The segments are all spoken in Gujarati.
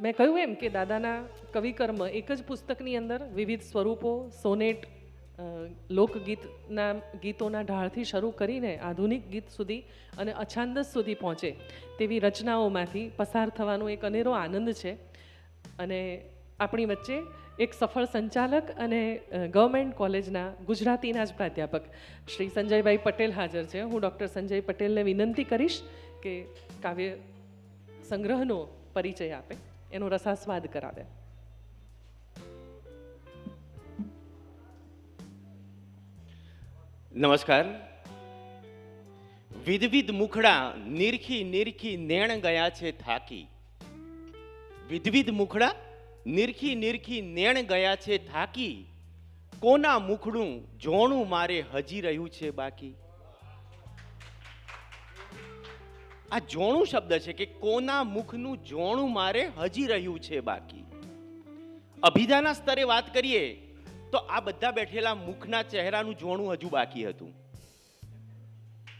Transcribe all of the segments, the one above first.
મેં કહ્યું એમ કે દાદાના કવિકર્મ એક જ પુસ્તકની અંદર વિવિધ સ્વરૂપો, સોનેટ લોકગીતના, ગીતોના ઢાળથી શરૂ કરીને આધુનિક ગીત સુધી અને અછાંદસ સુધી પહોંચે તેવી રચનાઓમાંથી પસાર થવાનો એક અનેરો આનંદ છે. અને આપણી વચ્ચે એક સફળ સંચાલક અને ગવર્મેન્ટ કોલેજના ગુજરાતીના જ પ્રાધ્યાપક શ્રી સંજયભાઈ પટેલ હાજર છે. હું ડૉક્ટર સંજય પટેલને વિનંતી કરીશ કે કાવ્ય સંગ્રહનો પરિચય આપે. એનો રસાસ્વાદ કરાવે નમસ્કાર વિધવિધ મુખડા નિરખી નિરખી નેણ ગયા છે થાકી વિધવિધ મુખડા નિરખી નિરખી નેણ ગયા છે થાકી કોના મુખડું જોણું મારે હજી રહ્યું છે બાકી આ જોણું શબ્દ છે કે કોના મુખનું જોણું મારે હજી રહ્યું છે બાકી. અભિધાના સ્તરે વાત કરીએ, તો આ બધા બેઠેલા મુખના ચહેરાનું જોણું હજુ બાકી હતું.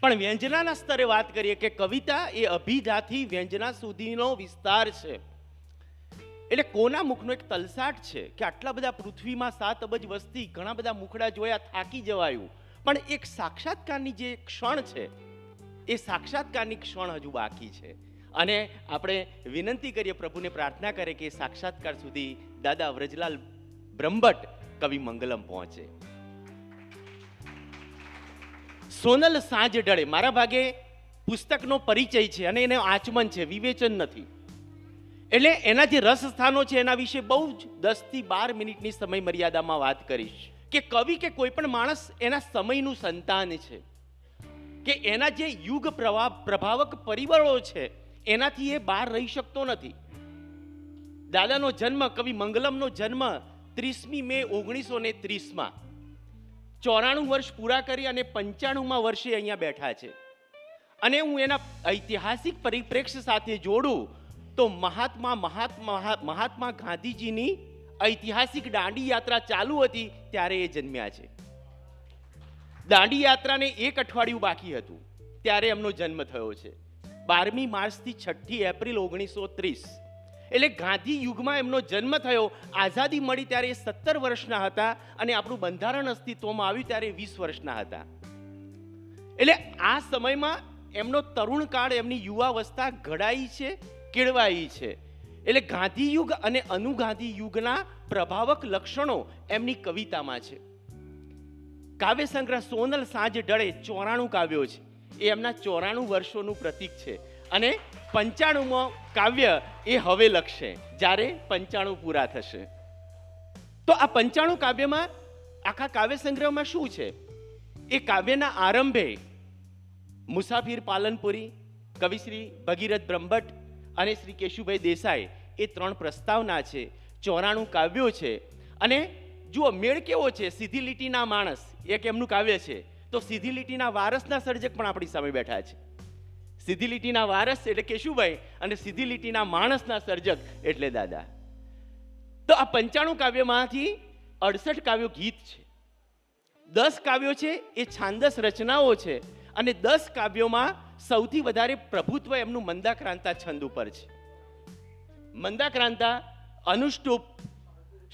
પણ વ્યંજનાના સ્તરે વાત કરીએ કે કવિતા એ અભિધાથી વ્યંજના સુધીનો વિસ્તાર છે. એટલે કોના મુખનો એક તલસાટ છે કે આટલા બધા પૃથ્વીમાં સાત અબજ વસ્તી, ઘણા બધા મુખડા જોયા થાકી જવાયું. પણ એક સાક્ષાત્કારની જે ક્ષણ છે એ સાક્ષાત્કારની ક્ષણ હજુ બાકી છે. અને આપણે વિનંતી કરીએ પ્રભુને પ્રાર્થના કરે કે સાક્ષાત્કાર સુધી દાદા વ્રજલાલ બ્રહ્મભટ્ટ કવિ મંગલમ પહોંચે. સોનલ સાંજ ઢળે મારા ભાગે પુસ્તકનો પરિચય છે અને એને આચમન છે, વિવેચન નથી. એટલે એના જે રસ સ્થાનો છે એના વિશે બહુ જ દસથી બાર મિનિટની સમય મર્યાદામાં વાત કરીશ. કે કવિ કે કોઈ પણ માણસ એના સમયનું સંતાન છે. કે એના જે યુગ પ્રભાવ પ્રભાવક પરિબળો છે, એનાથી એ બહાર રહી શકતો નથી. દાદાનો જન્મ, કવિ મંગલમનો જન્મ ત્રીસમી મે ઓગણીસો ને ત્રીસમાં. ચોરાણું વર્ષ પૂરા કરી અને પંચાણુંમાં વર્ષે અહીંયા બેઠા છે. અને હું એના ઐતિહાસિક પરિપ્રેક્ષ્ય સાથે જોડું, તો મહાત્મા મહાત્મા મહાત્મા ગાંધીજીની ઐતિહાસિક દાંડી યાત્રા ચાલુ હતી, ત્યારે એ જન્મ્યા છે. દાંડી યાત્રાને એક અઠવાડિયું બાકી હતું, ત્યારે એમનો જન્મ થયો છે. બારમી માર્ચથી છઠ્ઠી એપ્રિલ ઓગણીસો ત્રીસ એટલે ગાંધી યુગમાં એમનો જન્મ થયો, આઝાદી મળી ત્યારે એ સત્તર વર્ષના હતા અને આપણું બંધારણ અસ્તિત્વમાં આવ્યું ત્યારે વીસ વર્ષના હતા. એટલે આ સમયમાં એમનો તરુણ કાળ એમની યુવાવસ્થા ઘડાઈ છે, કેળવાઈ છે. એટલે ગાંધી યુગ અને અનુગાંધી યુગના પ્રભાવક લક્ષણો એમની કવિતામાં છે. કાવ્ય સંગ્રહ સોનલ સાંજ ડળે ચોરાણું કાવ્યો છે. એ એમના ચોરાણું વર્ષોનું પ્રતીક છે. અને પંચાણુંમાં કાવ્ય એ હવે લખશે, જ્યારે પંચાણું પૂરા થશે. તો આ પંચાણું કાવ્યમાં આખા કાવ્ય સંગ્રહમાં શું છે? એ કાવ્યના આરંભે મુસાફિર પાલનપુરી, કવિશ્રી ભગીરથ બ્રહ્મભટ્ટ અને શ્રી કેશુભાઈ દેસાઈ એ ત્રણ પ્રસ્તાવના છે, ચોરાણું કાવ્યો છે. અને જુઓ, મેળ કેવો છે? સીધી લીટીના માણસ એક એમનું કાવ્ય છે. તો સીધી લીટીના વારસના સર્જક પણ આપણી સામે બેઠા છે. સીધી લીટીના વારસ એટલે કેશુભાઈ અને સીધી લીટીના માણસના સર્જક એટલે દાદા. તો આ પંચાણું કાવ્યમાંથી અડસઠ કાવ્યો ગીત છે. દસ કાવ્યો છે, એ છાંદસ રચનાઓ છે. અને દસ કાવ્યોમાં સૌથી વધારે પ્રભુત્વ એમનું મંદાક્રાંતા છંદ ઉપર છે. મંદાક્રાંતા, અનુષ્ટુપ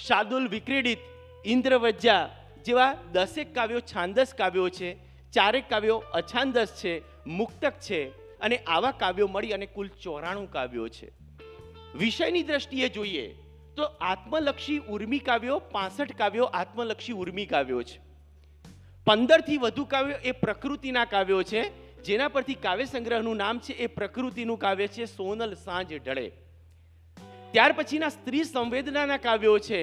શાદુલ વિક્રીડિત, ઇન્દ્રવજ્જા જેવા દસેક કાવ્યો છાંદસ કાવ્યો છે, ચારેક કાવ્યો અછાંદસ છે, મુક્તક છે અને આવા કાવ્યો મળી અને કુલ ચોરાણું કાવ્યો છે. વિષયની દ્રષ્ટિએ જોઈએ તો આત્મલક્ષી ઉર્મી કાવ્યો પાસઠ કાવ્યો આત્મલક્ષી ઉર્મી કાવ્યો છે. પંદરથી વધુ કાવ્યો એ પ્રકૃતિના કાવ્યો છે, જેના પરથી કાવ્ય સંગ્રહનું નામ છે એ પ્રકૃતિનું કાવ્ય છે સોનલ સાંજ ઢળે. ત્યાર પછીના સ્ત્રી સંવેદનાના કાવ્યો છે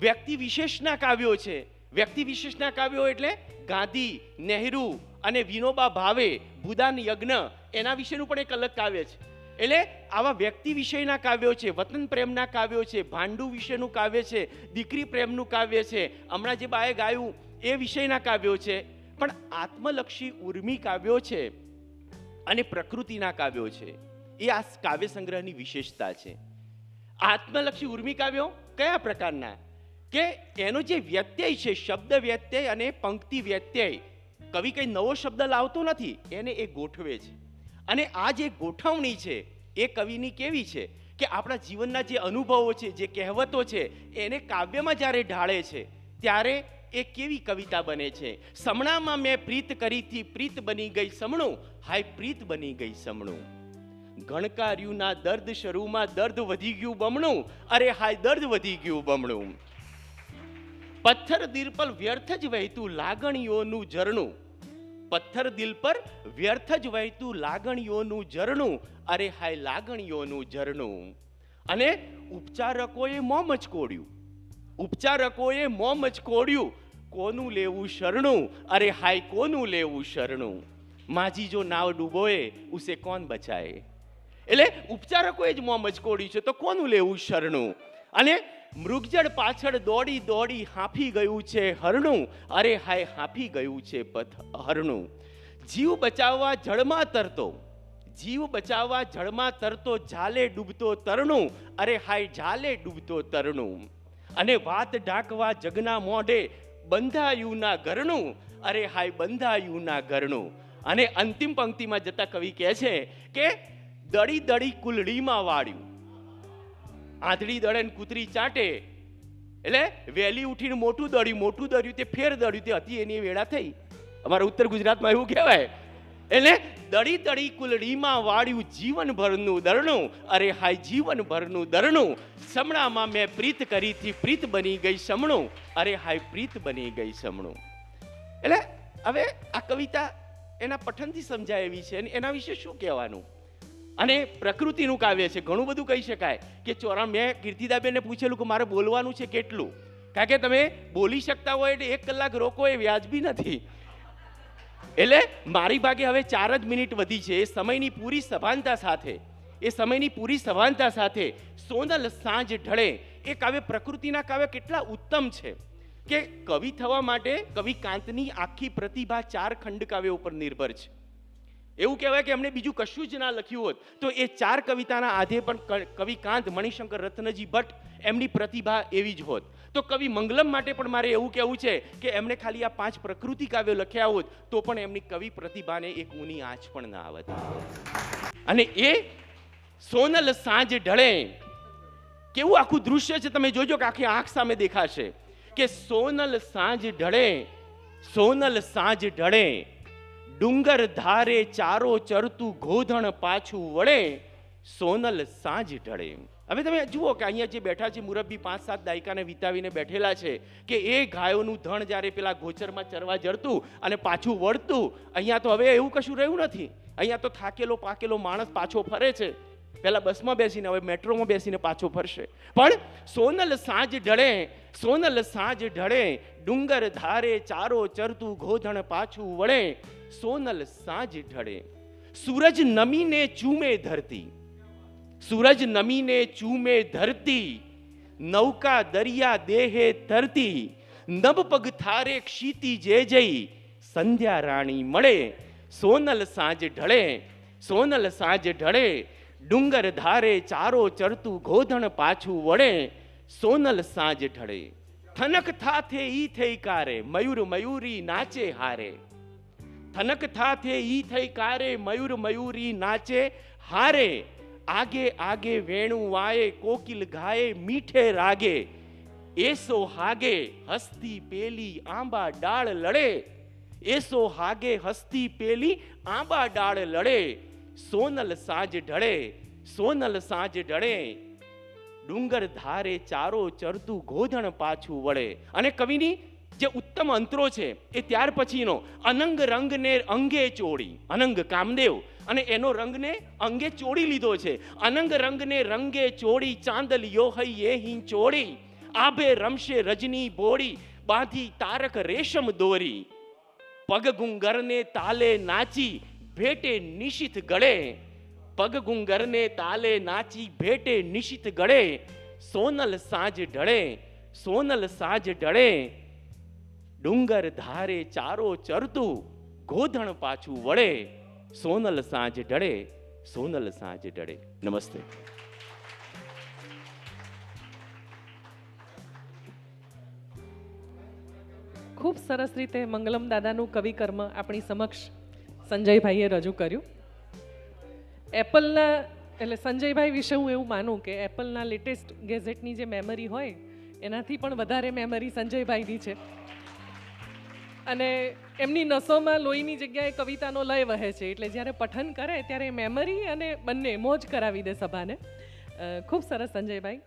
વ્યક્તિ વિશેષના કાવ્યો છે. વ્યક્તિ વિશેષના કાવ્યો એટલે ગાંધી, નહેરુ અને વિનોબા ભાવે ભૂદાન યજ્ઞ એના વિશેનું પણ એક અલગ કાવ્ય છે. એટલે આવા વ્યક્તિ વિષયના કાવ્યો છે, વતન પ્રેમના કાવ્યો છે, ભાંડુ વિશેનું કાવ્ય છે, દીકરી પ્રેમનું કાવ્ય છે, હમણાં જે બાએ ગાયું એ વિષયના કાવ્યો છે. પણ આત્મલક્ષી ઉર્મી કાવ્યો છે અને પ્રકૃતિના કાવ્યો છે. એ આ કાવ્ય સંગ્રહની વિશેષતા છે. આત્મલક્ષી ઉર્મી કાવ્યો કયા પ્રકારના? કે એનો જે વ્યત્યય છે, શબ્દ વ્યત્યય અને પંક્તિ વ્યત્યય, કવિ કંઈ નવો શબ્દ લાવતો નથી, એને એ ગોઠવે છે. અને આ જે ગોઠવણી છે, એ કવિની કેવી છે કે આપણા જીવનના જે અનુભવો છે, જે કહેવતો છે, એને કાવ્યમાં જ્યારે ઢાળે છે, ત્યારે એ કેવી કવિતા બને છે? સમણામાં મેં પ્રીત કરીથી પ્રીત બની ગઈ સમણું, હાય પ્રીત બની ગઈ સમણું. ગણકાર્યુંના દર્દ શરૂમાં દર્દ વધી ગયું બમણું, અરે હાય દર્દ વધી ગયું બમણું. પથ્થર દિલ પર વ્યર્થ જ વહેતું લાગણીઓનું ઝરણું. પથ્થર દિલ પર વ્યર્થ જ વહેતું લાગણીઓનું ઝરણું. અરે હાય, લાગણીઓનું ઝરણું. અને ઉપચારકોએ મોં કોડ્યું. ઉપચારકોએ મોં કોડ્યું, કોનું લેવું શરણું? અરે હાય, કોનું લેવું શરણું? માજી જો નાવ ડૂબોએ, ઉસે કોણ બચાય એટલે ઉપચારકોએ જ મોં કોડ્યું છે, તો કોનું લેવું શરણું? અને મૃગજળ પાછળ દોડી દોડી હાંફી ગયું છે હરણું. અરે હાય, હાંફી ગયું છે પથ હરણું. જીવ બચાવવા જળમાં તરતો, જીવ બચાવવા જળમાં તરતો ઝાલે ડૂબતો તરણું. અરે હાય, ઝાલે ડૂબતો તરણું. અને વાત ઢાંકવા જગના મોઢે બંધાયુંના ઘરણું. અરે હાય, બંધાયુંના ઘરણું. અને અંતિમ પંક્તિમાં જતા કવિ કહે છે કે દડી દડી કુલડીમાં વાળ્યું. આંધળી દળે ને કૂતરી ચાટે. એટલે વહેલી ઉઠીને મોટું દળ્યું મોટું દળ્યું તે ફેર દળ્યું તે હતી એની વેળા થઈ. અમારા ઉત્તર ગુજરાતમાં એવું કહેવાય. એટલે દળી દળી કુલડીમાં વાળ્યું જીવનભરનું દરણું, અરે હાય જીવનભરનું દરણું. સમણામાં મેં પ્રીત કરીથી પ્રીત બની ગઈ સમણું, અરે હાય પ્રીત બની ગઈ સમણું. એટલે હવે આ કવિતા એના પઠનથી સમજાય એવી છે એના વિશે શું કહેવાનું? અને પ્રકૃતિનું કાવ્ય છે. ઘણું બધું કહી શકાય કે ચોરા, મેં કીર્તિદાબેનને પૂછેલું કે મારે બોલવાનું છે કેટલું? કારણ કે તમે બોલી શકતા હોય એટલે એક કલાક રોકો એ વ્યાજબી નથી. એટલે મારી ભાગે હવે ચાર જ મિનિટ વધી છે. એ સમયની પૂરી સભાનતા સાથે, એ સમયની પૂરી સભાનતા સાથે સોનલ સાંજ ઢળે એ કાવ્ય, પ્રકૃતિના કાવ્ય કેટલા ઉત્તમ છે કે કવિ થવા માટે કવિ કાંતની આખી પ્રતિભા ચાર ખંડ કાવ્ય ઉપર નિર્ભર છે. એવું કહેવાય કે એમણે બીજું કશું જ ના લખ્યું હોત. તો એ ચાર કવિતાના આધે પણ કવિ કાંત, મણિશંકર, રત્નજી ભટ્ટ એમની પ્રતિભા એવી જ હોત. તો કવિ મંગલમ માટે પણ મારે એવું કહેવું છે કે એમણે ખાલી આ પાંચ પ્રકૃતિ કાવ્યો લખ્યા હોત, તો પણ એમની કવિ પ્રતિભાને એક ઊની આંચ પણ ના આવત. અને એ સોનલ સાંજ ઢળે. કેવું આખું દૃશ્ય છે તમે જોજો કે આખી આંખ સામે દેખાશે. કે સોનલ સાંજ ઢળે, સોનલ સાંજ ઢળે. ડુંગર ધારે ચારો ચરતું ગોધણ પાછું વળે, સોનલ સાંજ ઢળે હવે તમે જુઓ કે અહીંયા જે બેઠા છે મુરબ્બી પાંચ સાત દાયકાને વિતાવીને બેઠેલા છે કે એ ગાયોનું ધણ જ્યારે પેલા ગોચરમાં ચરવા જડતું અને પાછું વળતું, અહીંયા તો હવે એવું કશું રહ્યું નથી. અહીંયા તો થાકેલો પાકેલો માણસ પાછો ફરે છે. પહેલાં બસમાં બેસીને, હવે મેટ્રોમાં બેસીને પાછો ફરશે. પણ સોનલ સાંજ ઢળે સોનલ સાંજ ઢળે ડુંગર ધારે ચારો ચરતું ગોધણ પાછું વળે સોનલ સાંજ ઢળે. સૂરજ નમીને ચૂમે ધરતી. સૂરજ નમીને ચૂમે ધરતી. નૌકા દરિયા દેહે તરતી નબ પગ થારે ક્ષીતી જે જઈ. સંધ્યા રાણી મળે. સોનલ સાંજ ઢળે. સોનલ સાંજ ઢળે. ડુંગર ધારે ચારો ચરતું ગોધણ પાછું વળે. સોનલ સાંજ ઢળે. થનક થાથે ઈ થઈ કારે. મયુર મયુરી નાચે હારે. થનક થાથે ઈ થઈ કારે મયુર મયુરી નાચે હારે આગે આગે વેણુ વાએ કોકિલ ગાએ મીઠે રાગે એસો હાગે હસ્તી પેલી આંબા ડાળ લડે એસો હાગે હસ્તી પેલી આંબા ડાળ લડે સોનલ સાંજ ઢળે સોનલ સાંજ ઢળે ડુંગર ધારે ચારો ચરતું ગોધણ પાછું વળે અને કવિની જે ઉત્તમ અંતરો છે, એ ત્યાર પછીનો અનંગ રંગને અંગે ચોળી. અનંગ કામદેવ અને એનો રંગને અંગે ચોળી લીધો છે. અનંગ રંગને રંગે ચોળી ચાંદલિયો હૈ એ હિં ચોળી. આભે રમશે રજની બોળી, બાંધી તારક રેશમ દોરી. પગ ગુંગરને તાલે નાચી, ભેટે નિશિત ગળે. પગ ગુંગરને તાલે નાચી, ભેટે નિશિત ગળે. સોનલ સાંજ ઢળે, સોનલ સાંજ ઢળે. ડુંગર ધારે ચારો ચરતું, ગોધણ પાછું વળે, સોનલ સાંજ ઢળે, સોનલ સાંજ ઢળે. નમસ્તે. ખૂબ સરસ રીતે મંગલમ દાદાનું કવિકર્મ આપણી સમક્ષ સંજયભાઈએ રજૂ કર્યું. એપલના, એટલે સંજયભાઈ વિશે હું એવું માનું કે એપલના લેટેસ્ટ ગેઝેટની જે મેમરી હોય, એનાથી પણ વધારે મેમરી સંજયભાઈની છે. અને એમની નસોમાં લોહીની જગ્યાએ કવિતાનો લય વહે છે. એટલે જ્યારે પઠન કરે ત્યારે મેમરી અને બંને મોજ કરાવી દે સભાને. ખૂબ સરસ સંજયભાઈ.